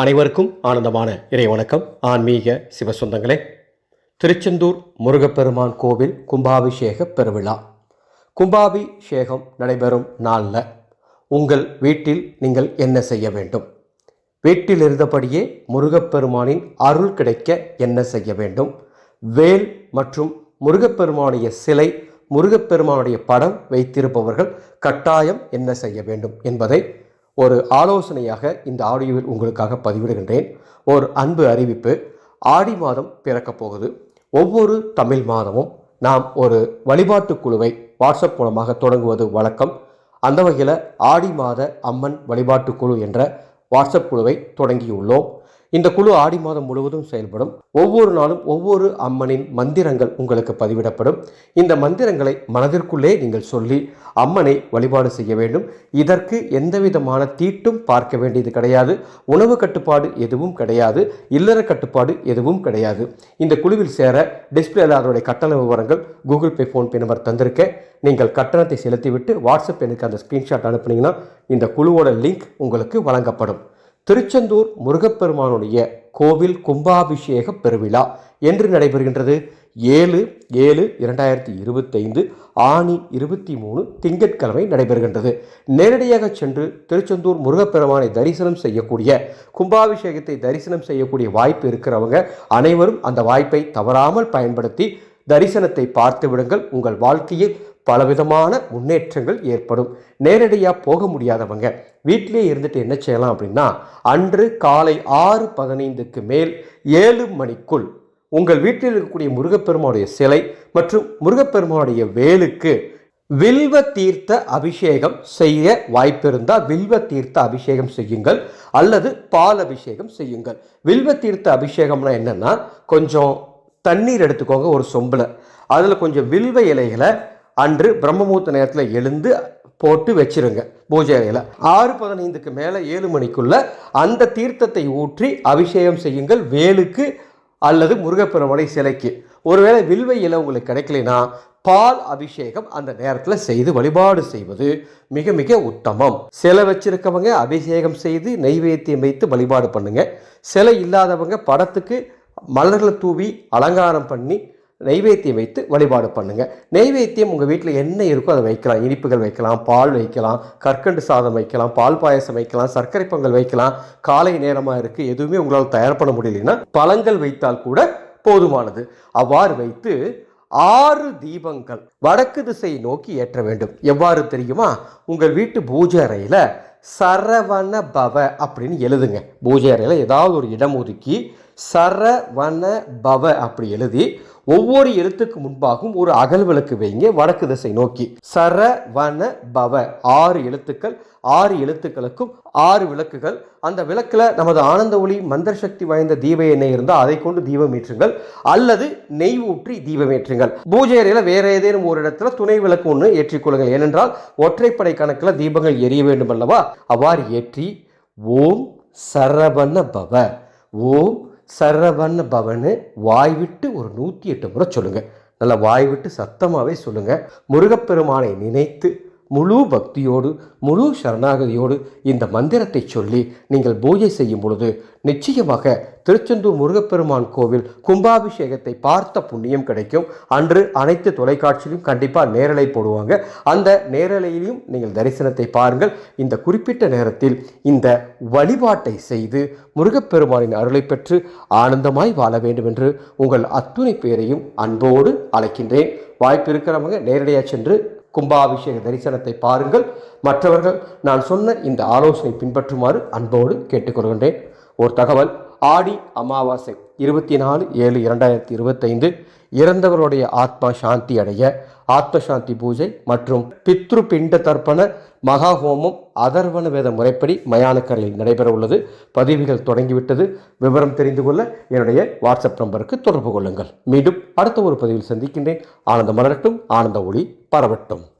அனைவருக்கும் ஆனந்தமான இறை வணக்கம். ஆன்மீக சிவசொந்தங்களே திருச்செந்தூர் முருகப்பெருமான் கோவில் கும்பாபிஷேக பெருவிழா. கும்பாபிஷேகம் நடைபெறும் நாளில் உங்கள் வீட்டில் நீங்கள் என்ன செய்ய வேண்டும்? வீட்டில் இருந்தபடியே முருகப்பெருமானின் அருள் கிடைக்க என்ன செய்ய வேண்டும்? வேல் மற்றும் முருகப்பெருமானுடைய சிலை முருகப்பெருமானுடைய படம் வைத்திருப்பவர்கள் கட்டாயம் என்ன செய்ய வேண்டும் என்பதை ஒரு ஆலோசனையாக இந்த ஆடியோவில் உங்களுக்காக பதிவிடுகின்றேன். ஒரு அன்பு அறிவிப்பு. ஆடி மாதம் பிறக்கப் போகுது. ஒவ்வொரு தமிழ் மாதமும் நாம் ஒரு வழிபாட்டு குழுவை வாட்ஸ்அப் மூலமாக தொடங்குவது வழக்கம். அந்த வகையில் ஆடி மாத அம்மன் வழிபாட்டு குழு என்ற வாட்ஸ்அப் குழுவை தொடங்கியுள்ளோம். இந்த குழு ஆடி மாதம் முழுவதும் செயல்படும். ஒவ்வொரு நாளும் ஒவ்வொரு அம்மனின் மந்திரங்கள் உங்களுக்கு பதிவிடப்படும். இந்த மந்திரங்களை மனதிற்குள்ளே நீங்கள் சொல்லி அம்மனை வழிபாடு செய்ய வேண்டும். இதற்கு எந்தவிதமான தீட்டும் பார்க்க வேண்டியது கிடையாது. உணவு கட்டுப்பாடு எதுவும் கிடையாது. இல்லற கட்டுப்பாடு எதுவும் கிடையாது. இந்த குழுவில் சேர டிஸ்பிளேல அதனுடைய கட்டண விவரங்கள் கூகுள் பே ஃபோன்பே நம்பர் தந்திருக்கேன். நீங்கள் கட்டணத்தை செலுத்திவிட்டு வாட்ஸ்அப் எனக்கு அந்த ஸ்க்ரீன்ஷாட் அனுப்புனீங்கன்னா இந்த குழுவோட லிங்க் உங்களுக்கு வழங்கப்படும். திருச்செந்தூர் முருகப்பெருமானுடைய கோவில் கும்பாபிஷேக பெருவிழா என்று நடைபெறுகின்றது. ஏழு ஏழு இரண்டாயிரத்தி இருபத்தைந்து ஆணி இருபத்தி மூணு திங்கட்கிழமை நடைபெறுகின்றது. நேரடியாக சென்று திருச்செந்தூர் முருகப்பெருமானை தரிசனம் செய்யக்கூடிய கும்பாபிஷேகத்தை தரிசனம் செய்யக்கூடிய வாய்ப்பு இருக்கிறவங்க அனைவரும் அந்த வாய்ப்பை தவறாமல் பயன்படுத்தி தரிசனத்தை பார்த்து விடுங்கள். உங்கள் வாழ்க்கையில் பலவிதமான முன்னேற்றங்கள் ஏற்படும். நேரடியாக போக முடியாதவங்க. வீட்டிலே இருந்துட்டு என்ன செய்யலாம் அப்படின்னா அன்று காலை ஆறு பதினைந்துக்கு மேல் ஏழு மணிக்குள் உங்கள் வீட்டில் இருக்கக்கூடிய முருகப்பெருமானுடைய சிலை மற்றும் முருகப்பெருமானுடைய வேலுக்கு வில்வ தீர்த்த அபிஷேகம் செய்ய வாய்ப்பிருந்தால் வில்வ தீர்த்த அபிஷேகம் செய்யுங்கள். அல்லது பால் அபிஷேகம் செய்யுங்கள். வில்வ தீர்த்த அபிஷேகம்னா என்னென்னா கொஞ்சம் தண்ணீர் எடுத்துக்கோங்க ஒரு சொம்பில். அதில் கொஞ்சம் வில்வ இலைகளை அன்று பிரம்மமுகூர்த்த நேரத்தில் எழுந்து போட்டு வச்சிருங்க பூஜை அறையில். ஆறு பதினைந்துக்கு மேலே ஏழு மணிக்குள்ள அந்த தீர்த்தத்தை ஊற்றி அபிஷேகம் செய்யுங்கள் வேலுக்கு அல்லது முருகப்பெருமலை சிலைக்கு. ஒருவேளை வில்வை இலை உங்களுக்கு கிடைக்கலைன்னா பால் அபிஷேகம் அந்த நேரத்தில் செய்து வழிபாடு செய்வது மிக மிக உத்தமம். சிலை வச்சிருக்கவங்க அபிஷேகம் செய்து நெய்வேத்தியம் வைத்து வழிபாடு பண்ணுங்க. சிலை இல்லாதவங்க படத்துக்கு மலர்களை தூவி அலங்காரம் பண்ணி நெய்வேத்தியம் வைத்து வழிபாடு பண்ணுங்கள் நெய்வேத்தியம் உங்கள் வீட்டில் என்ன இருக்கோ அதை வைக்கலாம். இனிப்புகள் வைக்கலாம் பால் வைக்கலாம் கற்கண்டு சாதம் வைக்கலாம் பால் பாயசம் வைக்கலாம் சர்க்கரை பொங்கல் வைக்கலாம். காலை நேரமாக இருக்குது எதுவுமே உங்களால் தயார் பண்ண முடியலன்னா பழங்கள் வைத்தால் கூட போதுமானது. அவ்வாறு வைத்து ஆறு தீபங்கள் வடக்கு திசையை நோக்கி ஏற்ற வேண்டும். எவ்வாறு தெரியுமா? உங்கள் வீட்டு பூஜை அறையில் சரவண பவ அப்படின்னு எழுதுங்க. பூஜை அறையில் ஏதாவது ஒரு இடம் ஒதுக்கி சரவண பவ அப்படி எழுதி ஒவ்வொரு எழுத்துக்கு முன்பாகவும் ஒரு அகல் விளக்கு வைங்க வடக்கு திசை நோக்கி. சர வன பவ ஆறு எழுத்துக்கள் ஆறு எழுத்துக்களுக்கும் ஆறு விளக்குகள். அந்த விளக்கில் நமது ஆனந்த ஒளி மந்திர சக்தி வாய்ந்த தீப எண்ணெய் இருந்தால் அதை கொண்டு தீபம் ஏற்றுங்கள். அல்லது நெய் ஊற்றி தீபம் ஏற்றுங்கள். பூஜை அறையில் வேறு ஏதேனும் ஒரு இடத்துல துணை விளக்கு ஒன்று ஏற்றிக்கொள்ளுங்கள். ஏனென்றால் ஒற்றைப்படை கணக்கில் தீபங்கள் எரிய வேண்டும் அல்லவா? அவ்வாறு ஏற்றி ஓம் சரவண பவ. ஓம் சரவண பவனு வாய் விட்டு ஒரு நூற்றி எட்டு முறை சொல்லுங்கள் நல்லா வாய் விட்டு சத்தமாகவே சொல்லுங்கள் முருகப்பெருமானை நினைத்து முழு பக்தியோடு முழு சரணாகதியோடு இந்த மந்திரத்தை சொல்லி நீங்கள் பூஜை செய்யும் பொழுது நிச்சயமாக திருச்செந்தூர் முருகப்பெருமான் கோவில் கும்பாபிஷேகத்தை பார்த்த புண்ணியம் கிடைக்கும். அன்று அனைத்து தொலைக்காட்சியிலும் கண்டிப்பாக நேரலை போடுவாங்க. அந்த நேரலையிலும் நீங்கள் தரிசனத்தை பாருங்கள். இந்த குறிப்பிட்ட நேரத்தில் இந்த வழிபாட்டை செய்து முருகப்பெருமானின் அருளை பெற்று ஆனந்தமாய் வாழ வேண்டும் என்று உங்கள் அத்துணை பேரையும் அன்போடு அழைக்கின்றேன். வாய்ப்பு இருக்கிறவங்க நேரடியாக சென்று கும்பாபிஷேக தரிசனத்தை பாருங்கள். மற்றவர்கள் நான் சொன்ன இந்த ஆலோசனை பின்பற்றுமாறு அன்போடு கேட்டுக்கொள்கின்றேன். ஒரு தகவல் ஆடி அமாவாசை இருபத்தி நாலு ஏழு இரண்டாயிரத்தி இருபத்தைந்து இறந்தவருடைய ஆத்மா சாந்தி அடைய ஆத்ம சாந்தி பூஜை மற்றும் பித்ரு பிண்ட தர்ப்பண மகா ஹோமம் அதர்வன வேத முறைப்படி மயானக்கரையில் நடைபெற உள்ளது. பதிவுகள் தொடங்கிவிட்டது. விவரம் தெரிந்து கொள்ள என்னுடைய வாட்ஸ்அப் நம்பருக்கு தொடர்பு கொள்ளுங்கள். மீண்டும் அடுத்த ஒரு பதிவில் சந்திக்கின்றேன். ஆனந்த மலரட்டும். ஆனந்த ஒளி பரவட்டும்.